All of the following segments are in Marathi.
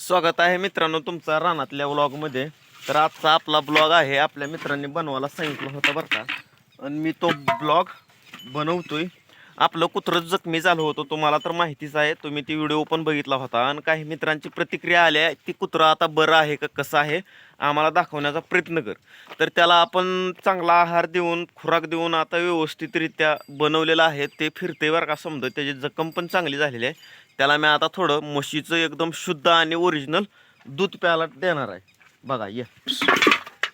स्वागत आहे मित्रांनो तुमचा रानातल्या व्लॉगमध्ये तर आजचा आपला ब्लॉग आहे आपल्या मित्रांनी बनवायला सांगितलं होतं बरं का. आणि मी तो ब्लॉग बनवतोय. आपलं कुत्रं जखमी झालं होतं तुम्हाला तर माहितीच आहे. तुम्ही ती व्हिडिओ पण बघितला होता. आणि काही मित्रांची प्रतिक्रिया आल्या ती कुत्रं आता बरं आहे का कसं आहे आम्हाला दाखवण्याचा प्रयत्न कर. तर त्याला आपण चांगला आहार देऊन खुराक देऊन आता व्यवस्थितरित्या बनवलेलं आहे. ते फिरते बरं का समजा त्याची जखम पण चांगली झालेली आहे. त्याला मी आता थोडं म्हशीचं एकदम शुद्ध आणि ओरिजिनल दूध प्यायला देणार आहे. बघा ये.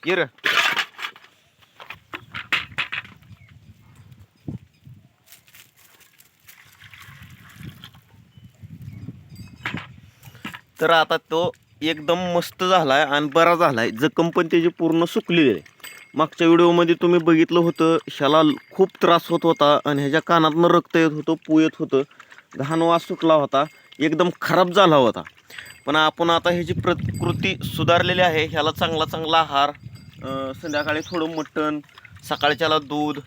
ये रे. तर आता तो एकदम मस्त झालाय आणि बरा झालाय. जखम पण त्याची पूर्ण सुकलेली आहे. मागच्या व्हिडिओमध्ये तुम्ही बघितलं होतं ह्याला खूप त्रास होत होता आणि ह्याच्या कानातनं रक्त येत होतं पू येत होतं. घाणवा सुटला होता. एकदम खराब झाला होता. पण आपण आता ह्याची प्रकृती सुधारलेली आहे ह्याला चांगला चांगला आहार संध्याकाळी थोडं मटण सकाळच्याला दूध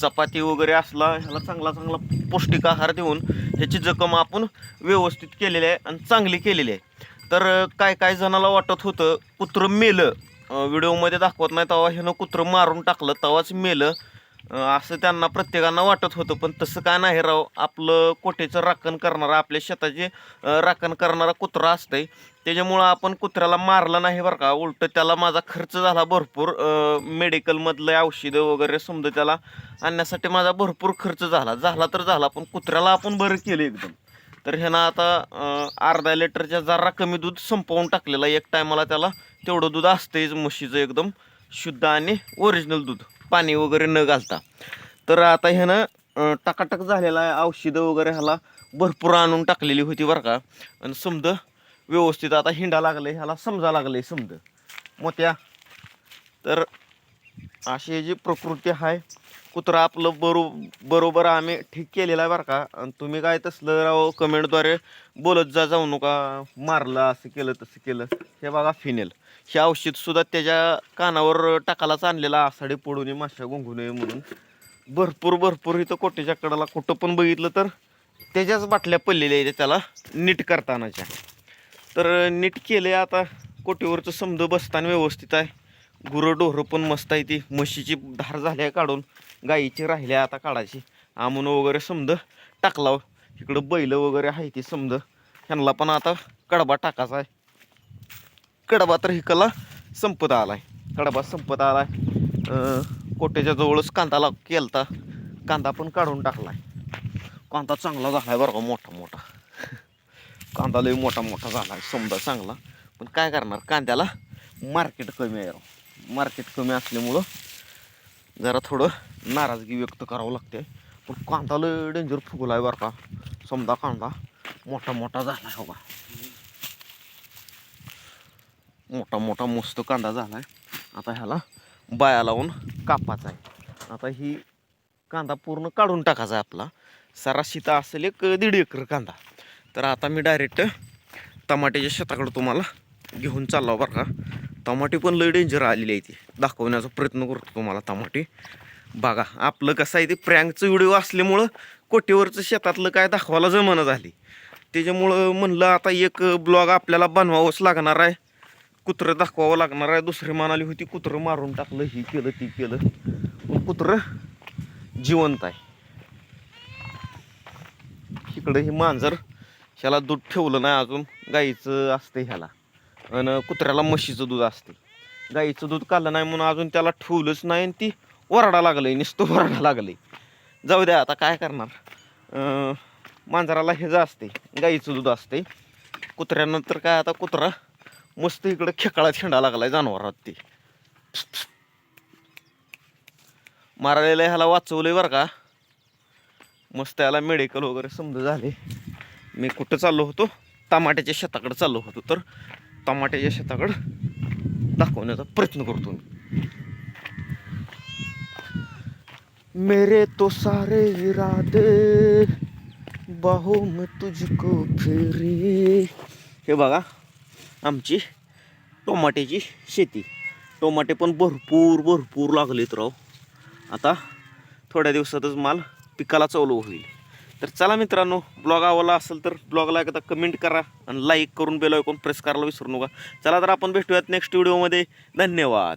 चपाती वगैरे असला ह्याला चांगला चांगला पौष्टिक आहार देऊन ह्याची जखम आपण व्यवस्थित केलेली आहे आणि चांगली केलेली आहे. तर काय काय जणाला वाटत होतं कुत्रं मेलं. व्हिडिओमध्ये दाखवत नाही तेव्हा ह्यानं कुत्रं मारून टाकलं तेव्हाच मेलं. असं त्यांना प्रत्येकांना वाटत होतं पण तसं काय नाही राव? आपलं कोठेचं राखण करणारा आपल्या शेताचे राखण करणारा कुत्रा असतंय. त्याच्यामुळं आपण कुत्र्याला मारलं नाही बरं का. उलट त्याला माझा खर्च झाला भरपूर मेडिकलमधलं औषधं वगैरे समजा त्याला आणण्यासाठी माझा भरपूर खर्च झाला. झाला तर झाला पण कुत्र्याला आपण बरं केलं एकदम. तर ह्यानं आता अर्धा लिटरच्या जरा कमी दूध संपवून टाकलेला आहे. एक टायमाला त्याला तेवढं दूध असतंच म्हशीचं एकदम शुद्ध आणि ओरिजिनल दूध. पाणी वगैरे न घालता. तर आता ह्यानं टकाटक झालेला आहे औषधं वगैरे ह्याला भरपूर आणून टाकलेली होती बरं का. आणि समजं व्यवस्थित आता हिंडा लागले ह्याला समजा लागले समज मोत्या. तर अशी जी प्रकृती आहे कुत्रा आपलं बरो बरोबर आम्ही ठीक केलेलं आहे बरं का. आणि तुम्ही काय तसलं राव कमेंटद्वारे बोलत जा जाऊ नका. मारलं असं केलं तसं केलं. हे बघा फिनेल हे औषधसुद्धा त्याच्या कानावर टाकालाच आणलेला आसाडे पडू नये माशा गुंगू नये म्हणून. भरपूर भरपूर इथं कोट्याच्या कडाला कुठं पण बघितलं तर त्याच्याच बाटल्या पडलेल्या आहेत त्याला नीट करतानाच्या. तर नीट केलं आहे आता कोटीवरचं समज बसताना व्यवस्थित आहे. गुरंढोरं पण मस्त आहे ती. म्हशीची धार झाल्या काढून गाईची राहिल्या आता काढायची. आमून वगैरे समज टाकला इकडं बैल वगैरे आहे ती समज ह्यांना पण आता कडबा टाकायचा आहे. कडबा तर हिकला संपत आहे कडबा संपत आला आहे कोट्याच्या जवळच कांदा केलता. कांदा पण काढून टाकला आहे कांदा चांगला झाला आहे बरं का मोठा मोठा. कांदा लय मोठा मोठा झाला आहे समजा चांगला. पण काय करणार कांद्याला मार्केट कमी आहे. मार्केट कमी असल्यामुळं जरा थोडं नाराजगी व्यक्त करावं लागते पण कांदा लय डेंजर फुगला आहे बरं का. समजा कांदा मोठा मोठा झाला आहे हो बघा मोठा मोठा मस्त कांदा झाला आहे आता ह्याला बाया लावून कापाचा आहे. आता ही कांदा पूर्ण काढून टाकायचा आहे आपला. सराशिता असेल एक दीड एकर कांदा. तर आता मी डायरेक्ट टमाट्याच्या शेताकडे तुम्हाला घेऊन चाललो बरं का. टमाटे पण लय डेंजर आलेली आहे ती. दाखवण्याचा प्रयत्न करतो तुम्हाला टमाटे. बघा आपलं कसं आहे ते प्रँकचं व्हिडिओ असल्यामुळं कोटीवरचं शेतातलं काय दाखवायला जमानं झाली. त्याच्यामुळं म्हणलं आता एक ब्लॉग आपल्याला बनवावंच लागणार आहे. कुत्रं दाखवावं लागणार आहे. दुसरी म्हणाली होती कुत्रं मारून टाकलं ही केलं ती केलं. पण कुत्रं जिवंत आहे. इकडं हे मांजर ह्याला दूध ठेवलं नाही अजून. गाईचं असते ह्याला. आणि कुत्र्याला म्हशीचं दूध असते गाईचं दूध काढलं नाही म्हणून अजून त्याला ठेवलंच नाही आणि ती ओरडा लागलंय नुसतं ओरडा लागलंय. जाऊ द्या आता काय करणार. मांजराला हे जे असते गाईचं दूध असते कुत्र्यानंतर काय आता कुत्रा मस्त इकडं खेकळा खेळा लागलाय जनावरात ते. मारायला ह्याला वाचवलंय बरं का? मस्त याला मेडिकल वगैरे समजा झाले. मी कुठं चाललो होतो? टमाट्याच्या शेताकडे चाललो होतो तर टमाट्याच्या शेताकडं दाखवण्याचा प्रयत्न करतो मी. मेरे तो सारे इरादे बाहो में तुझको फिरी. हे बघा. आमची टोमाट्याची शेती. टोमाटे पण भरपूर भरपूर लागलेत राव. आता थोड्या दिवसातच माल पिकाला चालू होईल. तर चला मित्रांनो ब्लॉग आवडला असेल तर ब्लॉगला एकदा कमेंट करा आणि लाईक करून बेल ऐकून प्रेस करायला विसरू नका. चला तर आपण भेटूयात नेक्स्ट व्हिडिओमध्ये धन्यवाद.